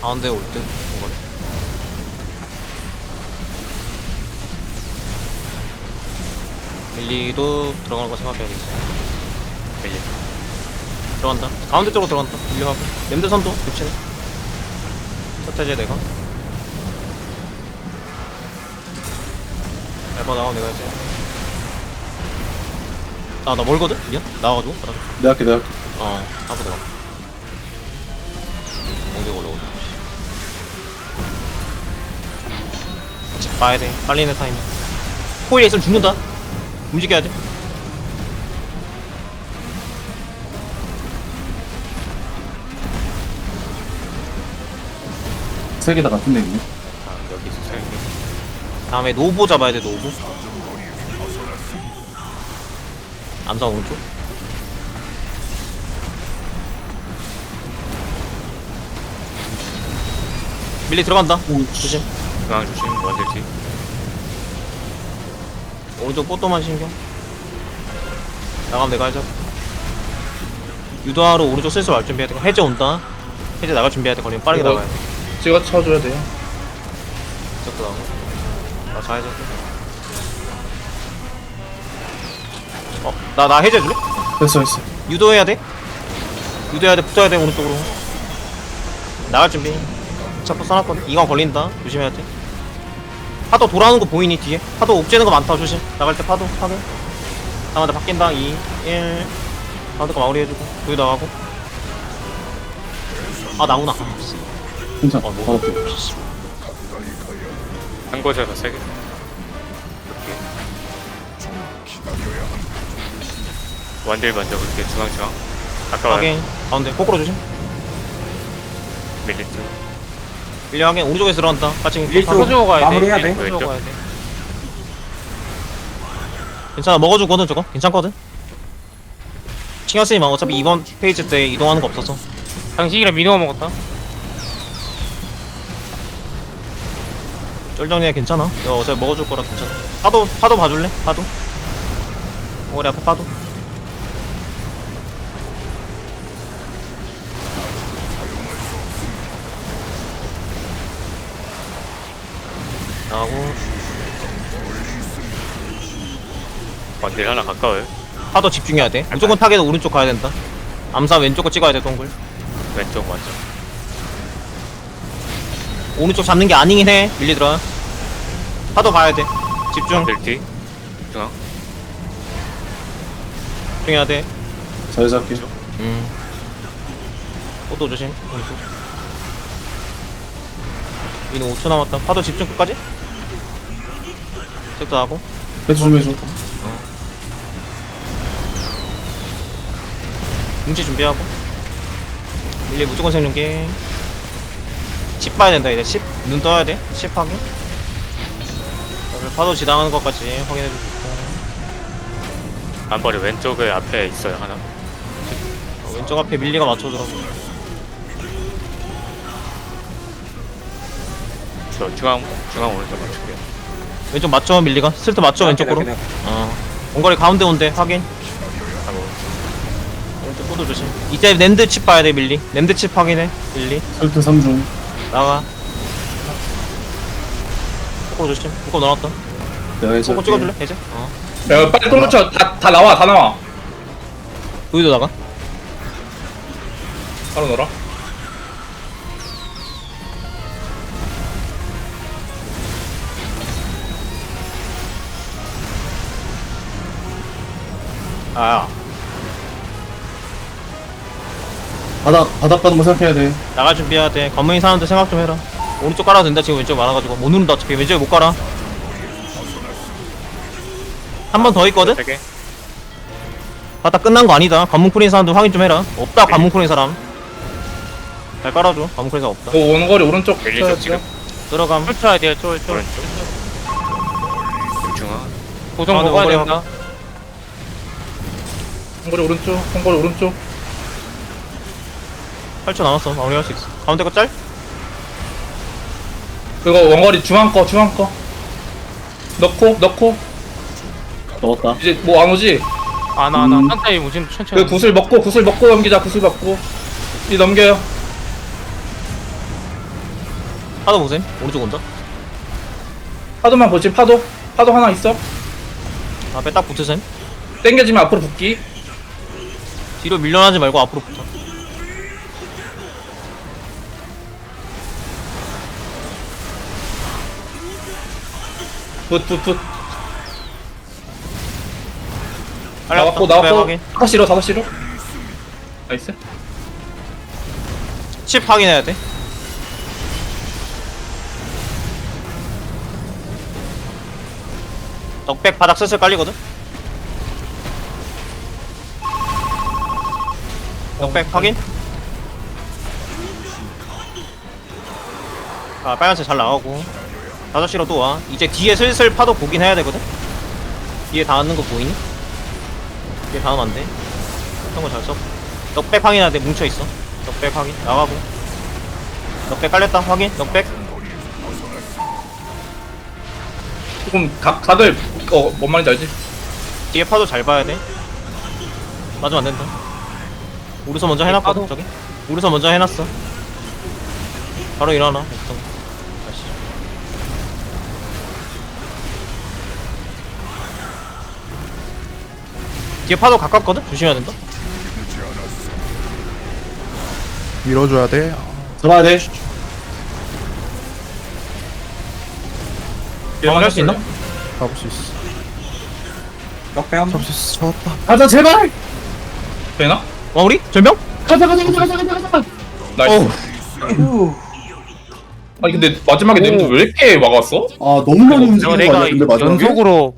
가운데 올 듯. 뭔가. 밀리도 들어가는 거 생각해야겠어. 밀리. 들어간다. 가운데 쪽으로 들어간다. 밀리하고. 램드 선도 겹치네. 첫 해제 내가. 앨버 나가면 내가 해제. 아, 나 멀거든? 미안? 나와가지고. 내가 할게 내가 할게 어, ong겨 봐야 돼. 빨리 있는 타이밍. 코일에 있으면 죽는다. 움직여야 돼. 세 개 다 같은 데 있네 아, 여기 있어, 세 개. 다음에 노보 잡아야 돼, 노보. 암사 오른쪽. 밀리 들어간다. 조심. 중앙 조심 원딜 뒤 오른쪽 뽀또만 신경. 나가면 내가 해줘. 유도하러 오른쪽 슬슬 말 준비해야 돼. 해제 온다. 해제 나갈 준비해야 돼. 걸리면 빠르게 이거- 나가야 돼. 찍어 쳐줘야 돼요. 저도 나가. 나 자해제. 어, 나, 나 해제 줄래? 됐어 됐어 유도해야 돼. 유도해야 돼. 붙어야 돼. 오른쪽으로. 나갈 준비. 자꾸 써놨거든. 이건 걸린다. 조심해야 돼. 파도 돌아오는 거 보이니 뒤에? 파도 옥죄는 거 많다. 조심. 나갈 때 파도. 파도. 다음에 바뀐다. 2, 1. 가운데 거 마무리 해주고. 여기 나가고. 아 나오나. 괜찮아 어, 앞에 한 곳에서 세개 원딜 먼저 그렇게 중앙 중앙 아까 확인. 가운데. 거꾸로 조심. 밀리트 밀려 확인. 오른쪽에서 들어간다. 같이. 쳐주고 가야 돼. 마무리해야 돼. 왼쪽. 가야 돼. 괜찮아 먹어주거든 저거 괜찮거든 신경 쓰지 마 어차피 이번 페이지 때 이동하는 거 없어서 당신이랑 민호가 먹었다. 쫄정리야 괜찮아 이거 어차피 먹어줄 거라 괜찮아 파도 파도 봐줄래? 파도 머리 앞에 파도 나하고 원딜 하나 가까워요? 파도 집중해야 돼. 무조건 타겟은 오른쪽 가야 된다. 암사 왼쪽 거 찍어야 돼 동글 왼쪽 먼저 오른쪽 잡는 게 아니긴 해. 밀리더라 파도 봐야 돼. 집중. 원딜 뒤 중앙 집중해야 돼. 잘 잡게 음. 포도 조심. 오른쪽. 이는 5초 남았다. 파도 집중 끝까지. 색도 하고. 해줘 좀 해줘 뭉치 준비하고. 밀리 무조건 생존기. 10 봐야 된다 이제 10. 눈 떠야 돼. 10 확인. 파도 지나가는 것까지 확인해주고. 안버리 왼쪽에 앞에 있어요 하나 어, 왼쪽 앞에 밀리가 맞춰주라고. 저 중앙 중앙 오른쪽 맞출게요 왼쪽 맞춰 밀리가. 슬트 맞춰 왼쪽으로. 어. 원거리 가운데 온대 확인. 오른쪽 포도 조심. 이때 랜드 칩 봐야 돼 밀리. 랜드 칩 확인해. 밀리. 설트 3중 나가. 포도 조심. 내가 해줘 포도 찍어줄래? 해제. 어. 야, 빨리 똥 묻혀. 다, 다 나와, 다 나와. 여기도 나가. 바로 넣어 라. 아, 바닥 바닥 가는 거 생각해야 돼 나갈 준비해야 돼. 검은이 사람들 생각 좀 해라. 오른쪽 깔아도 된다. 지금 왼쪽 많아가지고 못 누른다. 어차피 왼쪽에 못 깔아. 한 번 더 있거든. 세개 바닥 끝난 거 아니다. 관문 풀인 사람들 확인 좀 해라. 없다. 관문 풀인 사람. 잘 깔아줘. 관문 풀인 사람 없다. 그 원거리 오른쪽 밀리죠 쳐야죠. 지금 들어감. 쫄 쳐야 돼요. 쫄 쫄. 오른쪽 중앙 고정 아, 네, 먹어야 원거리 된다. 원거리 오른쪽, 원거리 오른쪽. 8초 남았어. 마무리할 수 있어. 가운데 거 짤? 그거 원거리 중앙 거, 중앙 거. 넣고, 넣고. 넣었다 이제 뭐 안 오지? 아나 나. 음. 한타임 무슨 천천히. 그 구슬 먹고, 구슬 먹고 넘기자, 구슬 먹고. 이 넘겨요. 파도 보셈 오른쪽 온다 파도만 보지 파도 파도 하나 있어 앞에 딱 붙으셈 땡겨지면 앞으로 붙기 뒤로 밀려나지 말고 앞으로 붙어. 붓붓붓 빨리 나왔고. 나왔고. 다섯 시로 다섯 시로. 나이스. 칩 확인해야 돼. 넉백 바닥 슬슬 깔리거든 넉백 확인. 아 빨간색 잘 나가고. 5시로 또 와. 이제 뒤에 슬슬 파도 보긴 해야 되거든? 뒤에 닿는 거 보이니? 뒤에 닿으면 안돼. 형거 잘 써. 넉백 확인해야 돼. 뭉쳐 있어. 넉백 확인. 나가고. 넉백 깔렸다. 확인. 넉백. 조금 각 각을 어뭔 말인지 알지? 뒤에 파도 잘 봐야 돼. 맞으면 안 된다 우르서 먼저 해놨거든 저기 우르서 먼저 해놨어 바로 일어나. 다시 뒤에 파도 가깝거든? 조심해야 된다 밀어줘야 돼. 들어가야 돼. 도망갈 수 있나? 잡을 수 있어. 역배함. 잡을 수 있어. 잡았다. 가자 제발. 되나 마무리? 절명? 가자 가자 가자 가자 가자 가자. 나이스 아니 근데 마지막에 냄새 왜 이렇게 막았어 아 너무 많이 이거 움직이는 거 내가 아니야? 근데 마지막에. 연속으로